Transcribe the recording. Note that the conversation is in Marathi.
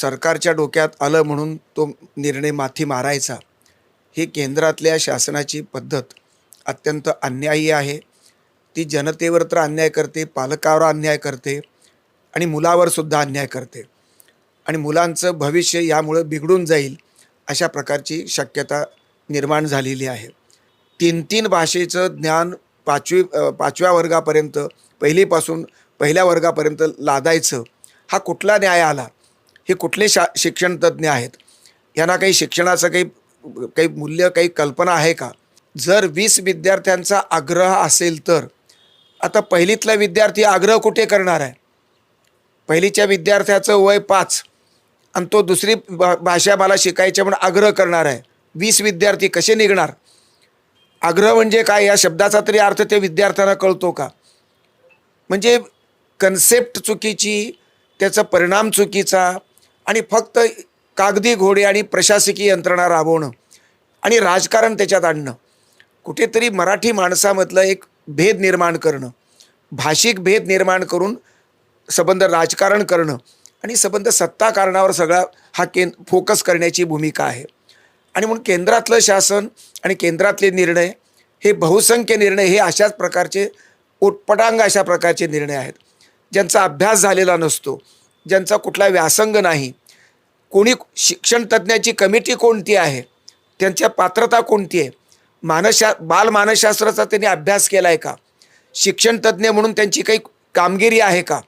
सरकारच्या डोक्यात आलं म्हणून तो निर्णय माथी मारायचा. ही केंद्रातल्या शासनाची पद्धत अत्यंत अन्यायी आहे. ती जनतेवर तर अन्याय करते पालकावर अन्याय करते आणि मुलावर सुद्धा अन्याय करते. आणि मुलांचं भविष्य यामुळं बिघडून जाईल अशा प्रकारची शक्यता निर्माण झालेली आहे. तीन तीन भाषेचं ज्ञान पाचवी पाचव्या वर्गापर्यंत पहिलीपासून पहिल्या वर्गापर्यंत लादायचं हा कुठला न्याय आला? हे कुठले शा शिक्षण तज्ज्ञ आहेत? यांना काही शिक्षणाचं काही काही मूल्य काही कल्पना आहे का? जर वीस विद्यार्थ्यांचा आग्रह असेल तर आता पहिलीतला विद्यार्थी आग्रह कुठे करणार आहे? पहिलीच्या विद्यार्थ्याचं वय पाच आणि तो दुसरी भा भाषा मला शिकायच्या म्हणून आग्रह करणार आहे. वीस विद्यार्थी कसे निघणार? आग्रह म्हणजे काय? या शब्दाचा तरी अर्थ त्या विद्यार्थ्यांना कळतो का? म्हणजे कन्सेप्ट चुकीची त्याचा परिणाम चुकीचा आणि फक्त कागदी घोडे आणि प्रशासकीय यंत्रणा राबवणं आणि राजकारण त्याच्यात आणणं. कुठेतरी मराठी माणसामधलं एक भेद निर्माण करणं भाषिक भेद निर्माण करून संबंध राजकारण करणं आणि संबंध सत्ता कारणावर सगळा हा कें फोकस करण्याची भूमिका आहे. आणि म्हणून केंद्रातलं शासन आणि केंद्रातले निर्णय हे बहुसंख्य निर्णय हे अशाच प्रकारचे उटपटांग अशा प्रकारचे निर्णय आहेत. ज्यांचा अभ्यास झालेला नसतो. ज्यांचा कुठला व्यासंग नाही. कोणी शिक्षण तज्ज्ञाची कमिटी कोणती आहे? त्यांच्या पात्रता कोणती आहे? मानसशा बालमानसशास्त्राचा त्यांनी अभ्यास केला आहे का? शिक्षण तज्ज्ञ म्हणून त्यांची काही कामगिरी आहे का?